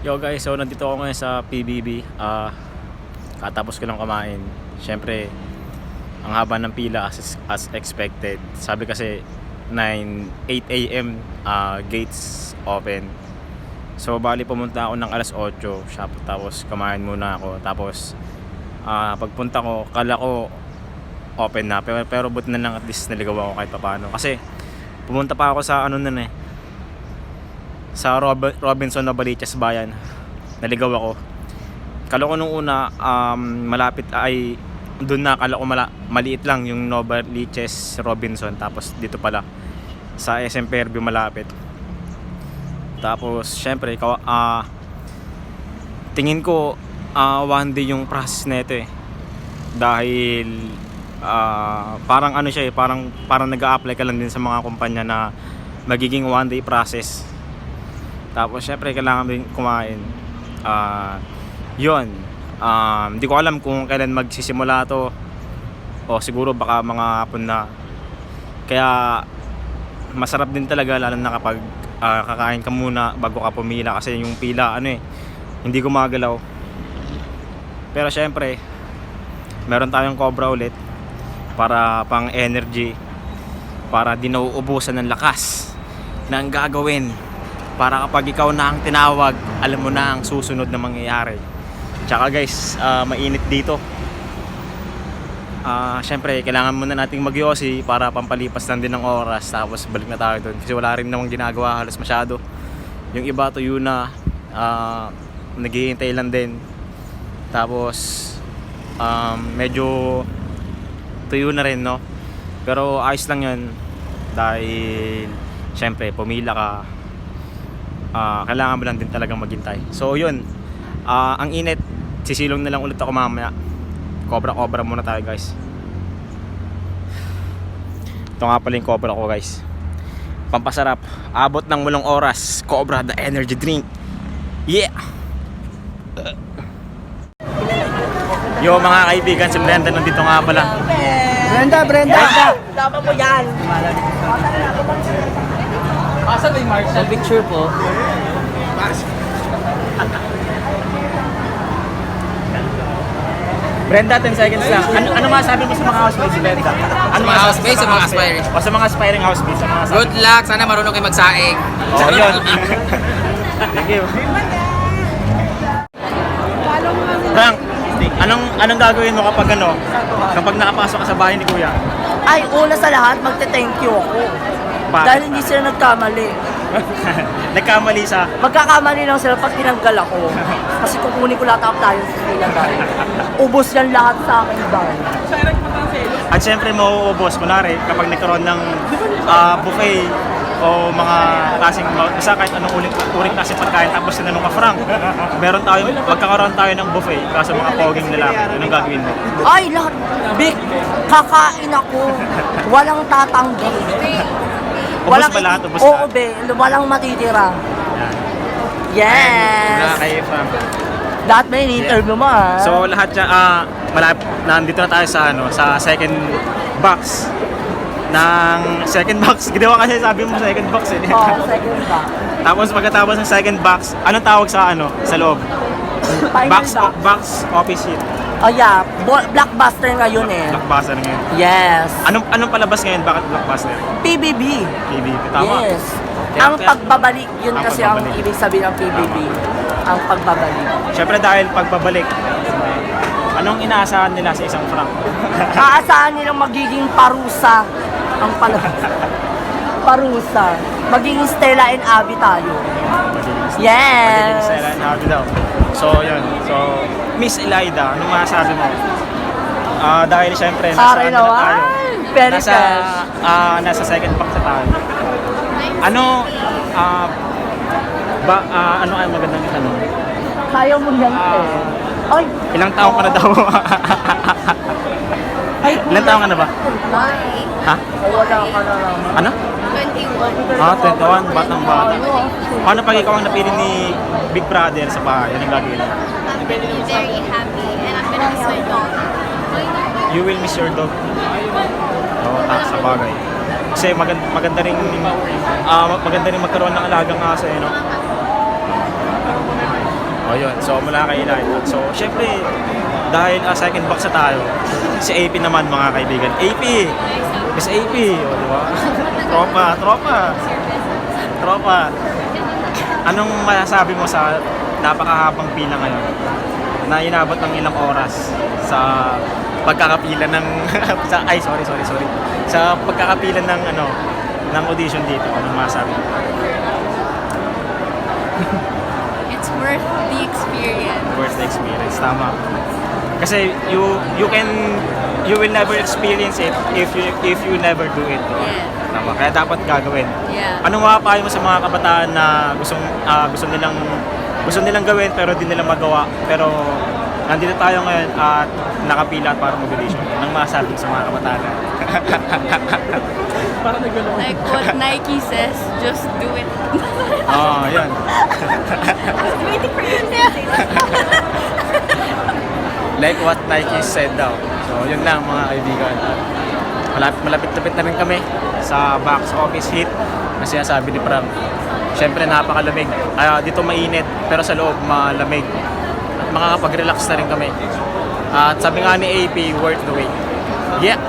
Yo guys, so nandito ako ngayon sa PBB. Ah, katapos ko lang kumain. Siyempre, ang haba ng pila as, as expected. Sabi kasi 9, 8 a.m. ah, gates open. So bali pumunta ako ng alas 8 shop, tapos kumain muna ako. Tapos ah, pagpunta ko, kala ko open na. Pero, pero buti na lang at least naligaw ako kahit paano. Kasi pumunta pa ako sa ano nun eh, sa Rob- Robinson Novaliches Bayan. Naligaw ako. Kala ko nung una um, malapit ay doon na kala ko mala, maliit lang yung Novaliches Robinson tapos dito pala sa SM Fairview malapit. Tapos syempre kawa, ah, tingin ko ah, one day yung process nito eh. Dahil ah, parang ano siya eh, parang parang nag-a-apply ka lang din sa mga kumpanya na magiging one day process. Tapos syempre kailangan din kumain. Ah, 'yon. Um, hindi ko alam kung kailan magsisimula to o siguro baka mga hapon na. Kaya masarap din talaga lalo na kapag ah, kakain ka muna bago ka pumila kasi yung pila ano eh hindi gumagalaw. Pero syempre meron tayong cobra ulit para pang energy para di nauubusan ng lakas ng gagawin para kapag ikaw na ang tinawag, alam mo na ang susunod na mangyayari. Tsaka guys, ah, mainit dito. Ah, syempre, kailangan muna nating magyosi para pampalipas lang din ng oras tapos balik na tayo doon kasi wala rin namang ginagawa halos masyado. Yung iba tuyo na, ah, naghihintay lang din. Tapos um, medyo tuyo na rin, no? Pero ayos lang 'yun dahil syempre pumila ka ah, kailangan mo lang din talagang maghintay. So yun, Ah, ang init, sisilong na lang ulit ako mamaya. Cobra cobra muna tayo guys. Ito nga pala yung cobra ko guys. Pampasarap, abot ng mulong oras, Cobra the energy drink. Yeah! Yo mga kaibigan, si Brenda nandito nga pala. Brenda, Brenda! Dapat mo yan. Asa ba yung Marshall? picture po. Brenda, 10 seconds lang. Ano, ano masabi mo sa mga housemates si Brenda? Ano Mga housemates o mga aspiring? O sa mga aspiring housemates. Sa mga Good luck, sana marunong kayo magsaing. Oh, yun. Thank you. Frank, anong anong gagawin mo kapag ano? Kapag nakapasok ka sa bahay ni Kuya? Ay, una sa lahat, magte-thank you ako. Bakit? Dahil hindi sila nagkamali. Nagkamali sa Magkakamali lang sila pag tinanggal ako. Kasi kukunin ko lahat ang tayo sa sila dahil. Ubus yan lahat sa akin dahil. at syempre mauubos kunwari kapag nagkaroon ng ah, buffet o mga klaseng basta kahit anong ulit uring klase pagkain tapos tinanong ka Frank meron tayo magkakaroon tayo ng buffet kaso mga poging lalaki anong gagawin mo Ay, lahat. Big, kakain ako. Walang tatanggi. Ubos ba lahat ubos Oo, lahat be. Walang matitira. Yan. Yes. kay Frank Lahat may in-interview mo ah. So lahat siya ah malap nandito na tayo sa ano sa second box ng second box. Ginawa kasi sabi mo second box eh. Oo, second ba? Tapos pagkatapos ng second box, anong tawag sa ano sa loob? Final Box box. box office sheet. Oh yeah, Bo- blockbuster ngayon eh. Blockbuster ngayon. Yes. Anong anong palabas ngayon? Bakit blockbuster? PBB. PBB. Tama. Yes. Kaya- ang kaya- pagbabalik, yun Ang kasi ang pagbabalik. ibig sabihin ng PBB. Ang pagbabalik. Siyempre dahil pagbabalik, anong inaasahan nila sa isang frank? Aasahan nilang magiging parusa ang palabas. parusa. Magiging Stella and Abby tayo. Yes. Silent Happy daw. So, yun. So, Miss Elida, anong masasabi mo? Ah, dahil siyempre, nasa Sorry ano na tayo? Very nasa, fresh. ah, nasa second box na tayo. Ano, ah, ba, ah, ano ay magandang tanong? Kaya mo yan eh. Ay, Ilang taong ka na daw? ay, Ilang taong ka na ba? Ha? Wala ka na lang. Ano? 21. Ah, 21, batang bata. Paano pag ikaw ang napili ni Big Brother sa bahay? Anong gagawin? I'm very happy and I'm gonna miss my dog. You will miss your dog. Oo, oh, sa bagay. Kasi maganda, maganda rin ah, maganda rin magkaroon ng alagang aso eh, no? O yun, so mula kay Eli. So syempre, dahil ah, second box na tayo, si AP naman mga kaibigan. AP! Miss AP! O di ba? tropa, tropa! Tropa! Anong masasabi mo sa napakahabang pila ngayon? Na inabot ng ilang oras sa pagkakapila ng sa ay sorry sorry sorry sa pagkakapila ng ano ng audition dito anong masasabi mo? It's worth the experience. worth the experience. Tama. Kasi you you can you will never experience it if you if you never do it. No? Yes. Tama. Kaya dapat gagawin. Yeah. Anong mapapayo mo sa mga kabataan na gustong ah, gusto nilang gusto nilang gawin pero di nila magawa pero nandito tayo ngayon at nakapila para mag-audition. Anong masasabi mo sa mga kabataan? Like what Nike says, just do it. Oh, yan. waiting for like what Nike said daw. So, yun lang mga kaibigan. Malapit, malapit-lapit na rin kami sa box office hit na sinasabi ni Pram. Siyempre, napakalamig. Kaya dito mainit, pero sa loob malamig. At makakapag-relax na rin kami. At sabi nga ni AP, worth the wait. Yeah!